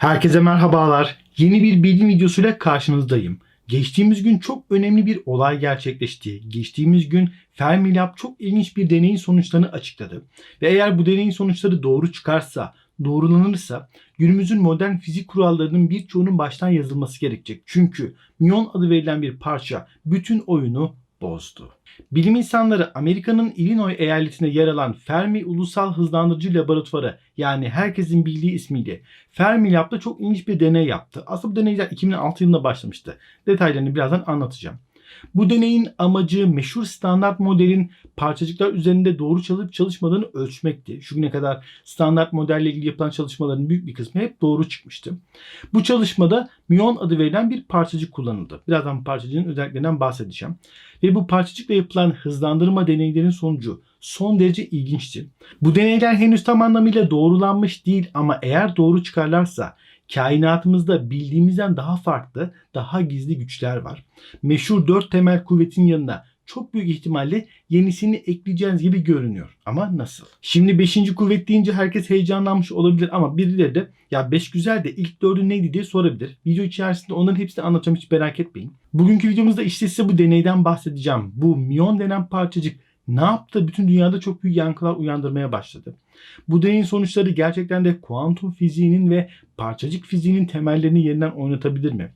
Herkese merhabalar. Yeni bir bilim videosuyla karşınızdayım. Geçtiğimiz gün çok önemli bir olay gerçekleşti. Geçtiğimiz gün Fermilab çok ilginç bir deneyin sonuçlarını açıkladı. Ve eğer bu deneyin sonuçları doğru çıkarsa, doğrulanırsa günümüzün modern fizik kurallarının birçoğunun baştan yazılması gerekecek. Çünkü miyon adı verilen bir parça bütün oyunu bozdu. Bilim insanları Amerika'nın Illinois eyaletinde yer alan Fermi Ulusal Hızlandırıcı Laboratuvarı yani herkesin bildiği ismiyle Fermilab'da çok ilginç bir deney yaptı. Aslında bu deneyler 2006 yılında başlamıştı. Detaylarını birazdan anlatacağım. Bu deneyin amacı meşhur standart modelin parçacıklar üzerinde doğru çalışıp çalışmadığını ölçmekti. Şu güne kadar standart modelle ilgili yapılan çalışmaların büyük bir kısmı hep doğru çıkmıştı. Bu çalışmada miyon adı verilen bir parçacık kullanıldı. Birazdan parçacığın özelliklerinden bahsedeceğim. Ve bu parçacıkla yapılan hızlandırma deneylerin sonucu son derece ilginçti. Bu deneyler henüz tam anlamıyla doğrulanmış değil ama eğer doğru çıkarlarsa kainatımızda bildiğimizden daha farklı, daha gizli güçler var. Meşhur dört temel kuvvetin yanına çok büyük ihtimalle yenisini ekleyeceğiz gibi görünüyor. Ama nasıl? Şimdi 5. kuvvet deyince herkes heyecanlanmış olabilir ama birileri de ya 5 güzel de ilk dördü neydi diye sorabilir. Video içerisinde onların hepsini anlatacağım hiç merak etmeyin. Bugünkü videomuzda işte size bu deneyden bahsedeceğim. Bu miyon denen parçacık ne yaptı? Bütün dünyada çok büyük yankılar uyandırmaya başladı. Bu deneyin sonuçları gerçekten de kuantum fiziğinin ve parçacık fiziğinin temellerini yeniden oynatabilir mi?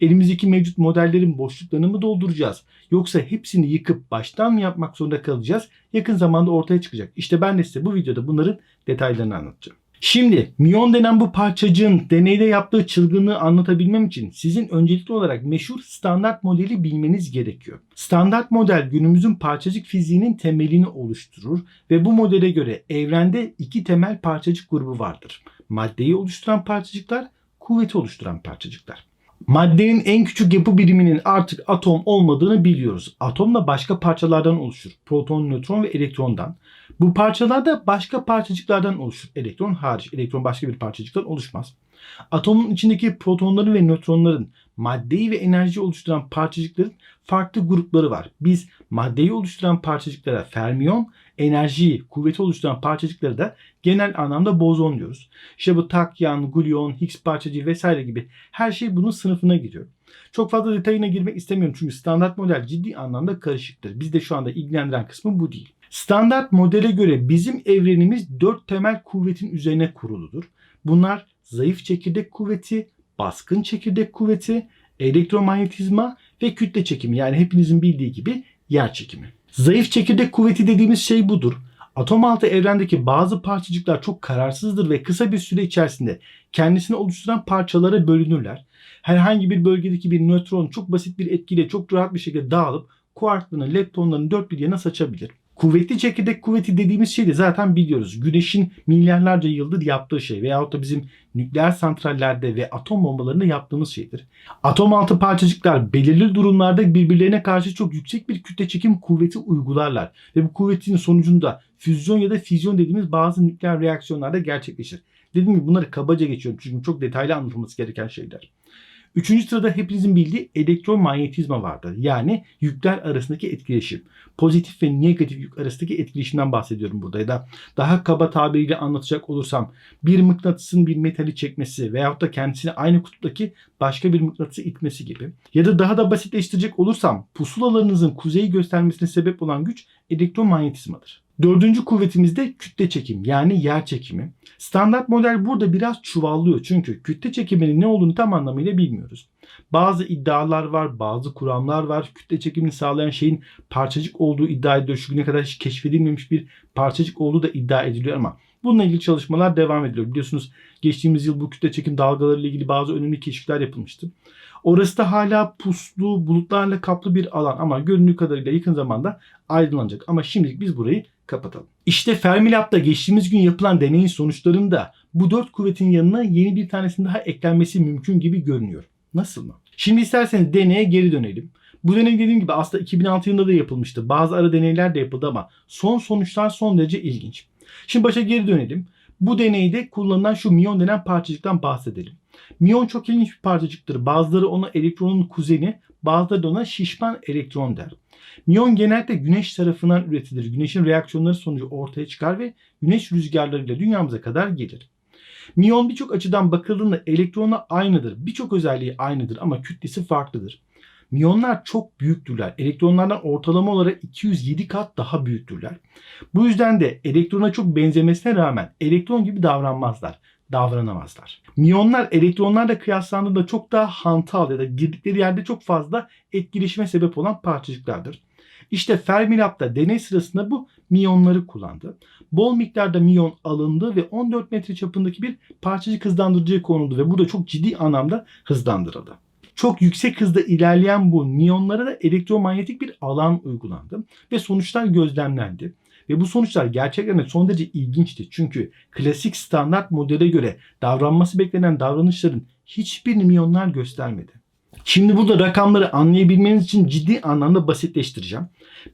Elimizdeki mevcut modellerin boşluklarını mı dolduracağız? Yoksa hepsini yıkıp baştan mı yapmak zorunda kalacağız? Yakın zamanda ortaya çıkacak. İşte ben de size bu videoda bunların detaylarını anlatacağım. Şimdi miyon denen bu parçacığın deneyde yaptığı çılgınlığı anlatabilmem için sizin öncelikli olarak meşhur standart modeli bilmeniz gerekiyor. Standart model günümüzün parçacık fiziğinin temelini oluşturur ve bu modele göre evrende iki temel parçacık grubu vardır. Maddeyi oluşturan parçacıklar, kuvveti oluşturan parçacıklar. Maddenin en küçük yapı biriminin artık atom olmadığını biliyoruz. Atom da başka parçalardan oluşur. Proton, nötron ve elektrondan. Bu parçalar da başka parçacıklardan oluşur. Elektron hariç. Elektron başka bir parçacıktan oluşmaz. Atomun içindeki protonların ve nötronların maddeyi ve enerji oluşturan parçacıkların farklı grupları var. Biz maddeyi oluşturan parçacıklara fermiyon, enerjiyi, kuvveti oluşturan parçacıkları da genel anlamda bozon diyoruz. İşte bu takyan, gluon, Higgs parçacığı vesaire gibi her şey bunun sınıfına giriyor. Çok fazla detayına girmek istemiyorum çünkü standart model ciddi anlamda karışıktır. Bizde şu anda ilgilendiren kısmı bu değil. Standart modele göre bizim evrenimiz dört temel kuvvetin üzerine kuruludur. Bunlar zayıf çekirdek kuvveti, baskın çekirdek kuvveti, elektromanyetizma ve kütle çekimi yani hepinizin bildiği gibi yer çekimi. Zayıf çekirdek kuvveti dediğimiz şey budur. Atom altı evrendeki bazı parçacıklar çok kararsızdır ve kısa bir süre içerisinde kendisini oluşturan parçalara bölünürler. Herhangi bir bölgedeki bir nötron çok basit bir etkiyle çok rahat bir şekilde dağılıp kuarklarını, leptonlarını dört bir yana saçabilir. Kuvvetli çekirdek kuvveti dediğimiz şeyi de zaten biliyoruz. Güneşin milyarlarca yıldır yaptığı şey veyahut da bizim nükleer santrallerde ve atom bombalarında yaptığımız şeydir. Atom altı parçacıklar belirli durumlarda birbirlerine karşı çok yüksek bir kütle çekim kuvveti uygularlar. Ve bu kuvvetin sonucunda füzyon ya da füzyon dediğimiz bazı nükleer reaksiyonlarda gerçekleşir. Dediğim gibi bunları kabaca geçiyorum çünkü çok detaylı anlatılması gereken şeyler. Üçüncü sırada hepinizin bildiği elektromanyetizma vardır. Yani yükler arasındaki etkileşim. Pozitif ve negatif yük arasındaki etkileşimden bahsediyorum burada. Ya da daha kaba tabiriyle anlatacak olursam bir mıknatısın bir metali çekmesi veyahut da kendisini aynı kutuptaki başka bir mıknatısı itmesi gibi. Ya da daha da basitleştirecek olursam pusulalarınızın kuzeyi göstermesine sebep olan güç elektromanyetizmadır. Dördüncü kuvvetimiz de kütle çekim yani yer çekimi. Standart model burada biraz çuvallıyor çünkü kütle çekiminin ne olduğunu tam anlamıyla bilmiyoruz. Bazı iddialar var, bazı kuramlar var. Kütle çekimini sağlayan şeyin parçacık olduğu iddia ediliyor. Şu güne kadar hiç keşfedilmemiş bir parçacık olduğu da iddia ediliyor ama bununla ilgili çalışmalar devam ediliyor. Biliyorsunuz geçtiğimiz yıl bu kütle çekim dalgaları ile ilgili bazı önemli keşifler yapılmıştı. Orası da hala puslu, bulutlarla kaplı bir alan ama göründüğü kadarıyla yakın zamanda aydınlanacak. Ama şimdilik biz burayı kapatalım. İşte Fermilab'da geçtiğimiz gün yapılan deneyin sonuçlarında bu dört kuvvetin yanına yeni bir tanesinin daha eklenmesi mümkün gibi görünüyor. Nasıl mı? Şimdi isterseniz deneye geri dönelim. Bu deney dediğim gibi aslında 2006 yılında da yapılmıştı. Bazı ara deneyler de yapıldı ama son sonuçlar son derece ilginç. Şimdi başa geri dönelim. Bu deneyde kullanılan şu miyon denen parçacıktan bahsedelim. Miyon çok ilginç bir parçacıktır. Bazıları ona elektronun kuzeni, bazıları da ona şişman elektron der. Miyon genellikle güneş tarafından üretilir. Güneşin reaksiyonları sonucu ortaya çıkar ve güneş rüzgarlarıyla dünyamıza kadar gelir. Miyon birçok açıdan bakıldığında elektronla aynıdır. Birçok özelliği aynıdır ama kütlesi farklıdır. Miyonlar çok büyüktürler. Elektronlardan ortalama olarak 207 kat daha büyüktürler. Bu yüzden de elektrona çok benzemesine rağmen elektron gibi davranmazlar davranamazlar. Miyonlar elektronlarla kıyaslandığında çok daha hantal ya da girdikleri yerde çok fazla etkileşime sebep olan parçacıklardır. İşte Fermilab'da deney sırasında bu miyonları kullandı. Bol miktarda miyon alındı ve 14 metre çapındaki bir parçacık hızlandırıcıya konuldu ve burada çok ciddi anlamda hızlandırıldı. Çok yüksek hızda ilerleyen bu miyonlara da elektromanyetik bir alan uygulandı ve sonuçlar gözlemlendi. Ve bu sonuçlar gerçekten son derece ilginçti. Çünkü klasik standart modele göre davranması beklenen davranışların hiçbirini miyonlar göstermedi. Şimdi burada rakamları anlayabilmeniz için ciddi anlamda basitleştireceğim.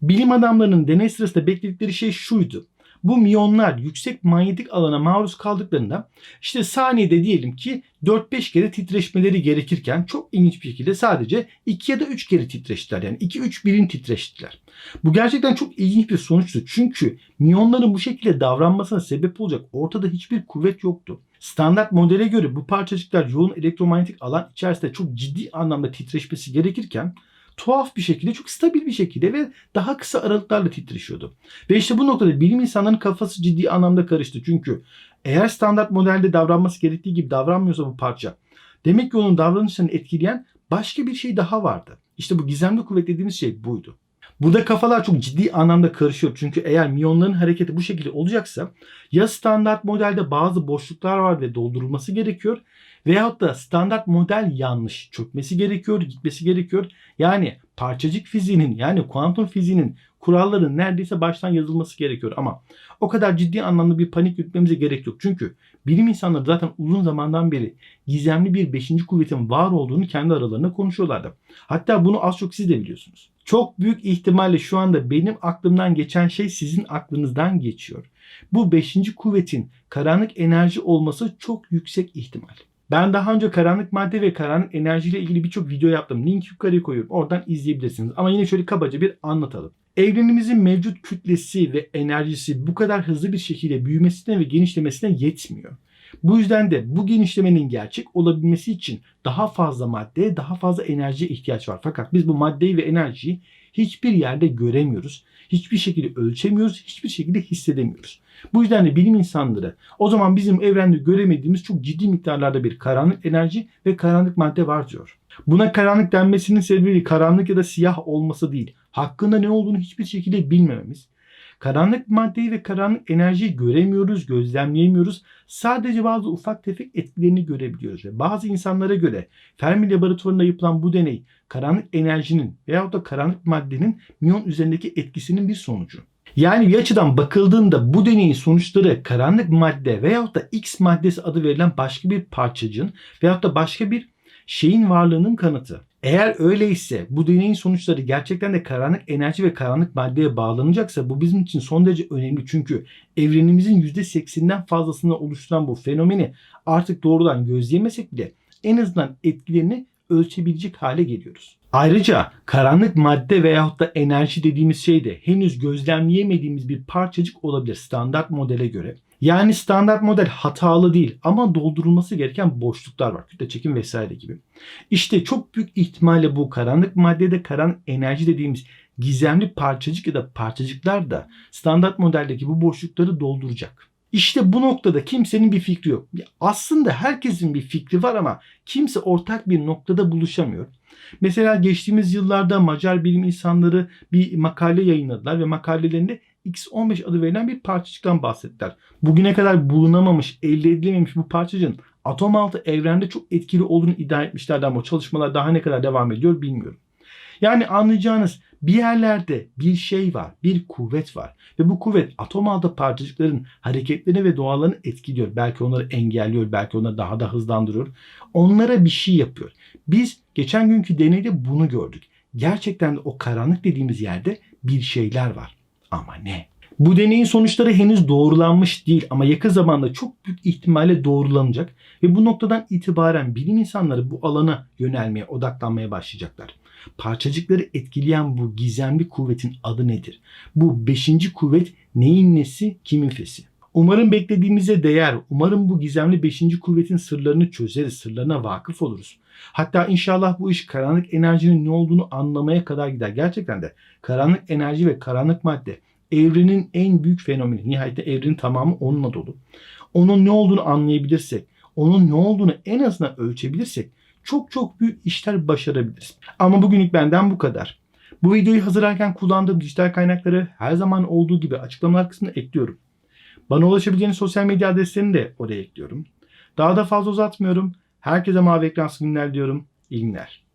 Bilim adamlarının deney sırasında bekledikleri şey şuydu. Bu miyonlar yüksek manyetik alana maruz kaldıklarında işte saniyede diyelim ki 4-5 kere titreşmeleri gerekirken çok ilginç bir şekilde sadece 2 ya da 3 kere titreştiler. Yani 2-3 birim titreştiler. Bu gerçekten çok ilginç bir sonuçtu. Çünkü miyonların bu şekilde davranmasına sebep olacak ortada hiçbir kuvvet yoktu. Standart modele göre bu parçacıklar yoğun elektromanyetik alan içerisinde çok ciddi anlamda titreşmesi gerekirken tuhaf bir şekilde çok stabil bir şekilde ve daha kısa aralıklarla titreşiyordu. Ve işte bu noktada bilim insanlarının kafası ciddi anlamda karıştı. Çünkü eğer standart modelde davranması gerektiği gibi davranmıyorsa bu parça demek ki onun davranışlarını etkileyen başka bir şey daha vardı. İşte bu gizemli kuvvet dediğimiz şey buydu. Burada kafalar çok ciddi anlamda karışıyor. Çünkü eğer miyonların hareketi bu şekilde olacaksa ya standart modelde bazı boşluklar var ve doldurulması gerekiyor veyahut da standart model yanlış çökmesi gerekiyor, gitmesi gerekiyor. Yani parçacık fiziğinin yani kuantum fiziğinin kuralların neredeyse baştan yazılması gerekiyor ama o kadar ciddi anlamda bir panik yutmamıza gerek yok. Çünkü bilim insanları zaten uzun zamandan beri gizemli bir beşinci kuvvetin var olduğunu kendi aralarında konuşuyorlardı. Hatta bunu az çok siz de biliyorsunuz. Çok büyük ihtimalle şu anda benim aklımdan geçen şey sizin aklınızdan geçiyor. Bu beşinci kuvvetin karanlık enerji olması çok yüksek ihtimal. Ben daha önce karanlık madde ve karanlık enerji ile ilgili birçok video yaptım. Link yukarıya koyuyorum. Oradan izleyebilirsiniz. Ama yine şöyle kabaca bir anlatalım. Evrenimizin mevcut kütlesi ve enerjisi bu kadar hızlı bir şekilde büyümesine ve genişlemesine yetmiyor. Bu yüzden de bu genişlemenin gerçek olabilmesi için daha fazla maddeye, daha fazla enerjiye ihtiyaç var. Fakat biz bu maddeyi ve enerjiyi hiçbir yerde göremiyoruz. Hiçbir şekilde ölçemiyoruz, hiçbir şekilde hissedemiyoruz. Bu yüzden de bilim insanları o zaman bizim evrende göremediğimiz çok ciddi miktarlarda bir karanlık enerji ve karanlık madde var diyor. Buna karanlık denmesinin sebebi karanlık ya da siyah olması değil. Hakkında ne olduğunu hiçbir şekilde bilmememiz. Karanlık maddeyi ve karanlık enerjiyi göremiyoruz, gözlemleyemiyoruz. Sadece bazı ufak tefek etkilerini görebiliyoruz. Ve bazı insanlara göre Fermi laboratuvarında yapılan bu deney karanlık enerjinin veyahut da karanlık maddenin miyon üzerindeki etkisinin bir sonucu. Yani bir açıdan bakıldığında bu deneyin sonuçları karanlık madde veyahut da X maddesi adı verilen başka bir parçacığın veyahut da başka bir şeyin varlığının kanıtı. Eğer öyleyse bu deneyin sonuçları gerçekten de karanlık enerji ve karanlık maddeye bağlanacaksa bu bizim için son derece önemli. Çünkü evrenimizin %80'den fazlasını oluşturan bu fenomeni artık doğrudan gözleyemesek bile en azından etkilerini ölçebilecek hale geliyoruz. Ayrıca karanlık madde veyahut da enerji dediğimiz şey de henüz gözlemleyemediğimiz bir parçacık olabilir standart modele göre. Yani standart model hatalı değil ama doldurulması gereken boşluklar var. Kütle çekim vesaire gibi. İşte çok büyük ihtimalle bu karanlık maddede karanlık enerji dediğimiz gizemli parçacık ya da parçacıklar da standart modeldeki bu boşlukları dolduracak. İşte bu noktada kimsenin bir fikri yok. Aslında herkesin bir fikri var ama kimse ortak bir noktada buluşamıyor. Mesela geçtiğimiz yıllarda Macar bilim insanları bir makale yayınladılar ve makalelerinde X15 adı verilen bir parçacıktan bahsettiler. Bugüne kadar bulunamamış, elde edilememiş bu parçacığın atom altı evrende çok etkili olduğunu iddia etmişlerdi ama çalışmalar daha ne kadar devam ediyor bilmiyorum. Yani anlayacağınız bir yerlerde bir şey var, bir kuvvet var ve bu kuvvet atom altı parçacıkların hareketlerini ve doğalarını etkiliyor. Belki onları engelliyor, belki onları daha da hızlandırıyor. Onlara bir şey yapıyor. Biz geçen günkü deneyde bunu gördük. Gerçekten de o karanlık dediğimiz yerde bir şeyler var. Ama ne? Bu deneyin sonuçları henüz doğrulanmış değil ama yakın zamanda çok büyük ihtimalle doğrulanacak ve bu noktadan itibaren bilim insanları bu alana yönelmeye, odaklanmaya başlayacaklar. Parçacıkları etkileyen bu gizemli kuvvetin adı nedir? Bu beşinci kuvvet neyin nesi, kimin fesi? Umarım beklediğimize değer, umarım bu gizemli 5. kuvvetin sırlarını çözeriz, sırlarına vakıf oluruz. Hatta inşallah bu iş karanlık enerjinin ne olduğunu anlamaya kadar gider. Gerçekten de karanlık enerji ve karanlık madde evrenin en büyük fenomeni. Nihayetinde evrenin tamamı onunla dolu. Onun ne olduğunu anlayabilirsek, onun ne olduğunu en azından ölçebilirsek çok çok büyük işler başarabiliriz. Ama bugünlük benden bu kadar. Bu videoyu hazırlarken kullandığım dijital kaynakları her zaman olduğu gibi açıklamalar kısmına ekliyorum. Bana ulaşabileceğiniz sosyal medya adreslerini de oraya ekliyorum. Daha da fazla uzatmıyorum. Herkese mavi ekran günler diyorum. İyi günler.